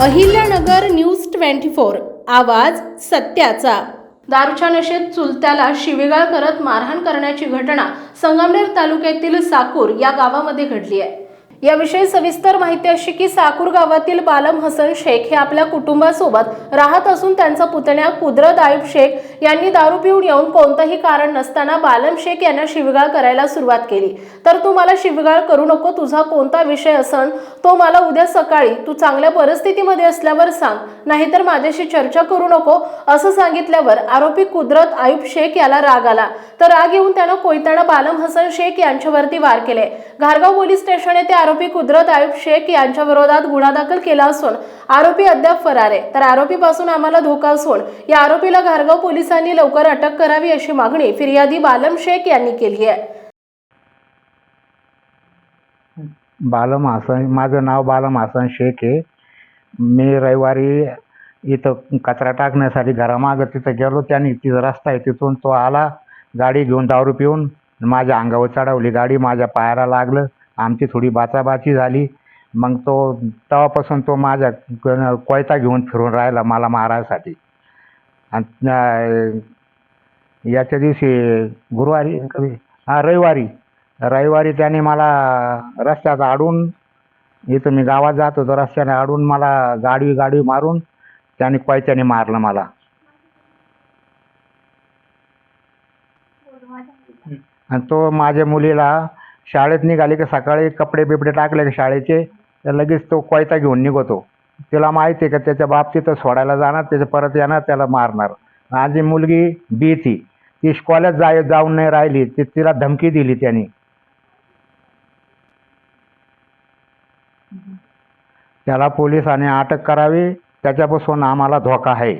Ahilyanagar news twenty four आवाज सत्याचा. दारूच्या नशेत चुलत्याला शिवीगाळ करत मारहाण करण्याची घटना संगमनेर तालुक्यातील साकूर या गावामध्ये घडली आहे. याविषयी सविस्तर माहिती अशी की साकूर गावातील बालम हसन शेख हे आपल्या कुटुंबासोबत राहत असून त्यांचा पुतण्या कुदरत आयुब शेख यांनी दारू पिऊन येऊन कोणतंही कारण नसताना बालम शेख यांना शिवीगाळ करायला सुरुवात केली. तर तू मला शिवीगाळ करू नको तुझा कोणता विषय असन तो मला उद्या सकाळी तू चांगल्या परिस्थितीमध्ये असल्यावर सांग नाहीतर माझ्याशी चर्चा करू नको असं सांगितल्यावर आरोपी कुदरत आयुब शेख याला राग आला. तर राग येऊन त्यानं कोयताना बालम हसन शेख यांच्यावरती वार केले. घारगाव पोलीस स्टेशन येथे आरोपी कुदरत आयुब शेख यांच्या विरोधात गुन्हा दाखल केला असून आरोपी अद्याप फरार आहे. तर आरोपीपासून आम्हाला धोका असून या आरोपीला घारगाव पोलिसांनी लवकर अटक करावी अशी मागणी फिर्यादी बालम शेख यांनी केली आहे. बालम हसन माझं नाव बालम हसन शेख आहे. मी रविवारी इथं कचरा टाकण्यासाठी घरामागं तिथं गेलो त्याने तिथं रस्ता आहे तिथून तो आला. गाडी घेऊन दारू पिऊन माझ्या अंगावर चढवली. गाडी माझ्या पायाला लागलं. आमची थोडी बाचाबाची झाली. मग तो तेव्हापासून तो माझ्या कोयता घेऊन फिरून राहिला मला मारायसाठी. आणि याच्या दिवशी गुरुवारी कधी हा रविवारी रविवारी त्याने मला रस्त्यात अडून इथं मी गावात जात होतो रस्त्याने अडून मला गाडी गाडी मारून त्याने कोयत्याने मारलं मला. आणि तो माझ्या मुलीला शाळेत निघाली की सकाळी कपडे बिपडे टाकले की शाळेचे तर लगेच तो कोयता घेऊन निघतो. तिला माहिती आहे का त्याच्या बाप तिथं सोडायला जाणार त्याचं परत येणार त्याला मारणार. माझी मुलगी बी ती ती कॉलेज जाय जाऊन नाही राहिली ती तिला धमकी दिली त्यांनी. त्याला पोलिसाने अटक करावी त्याच्यापासून आम्हाला धोका आहे.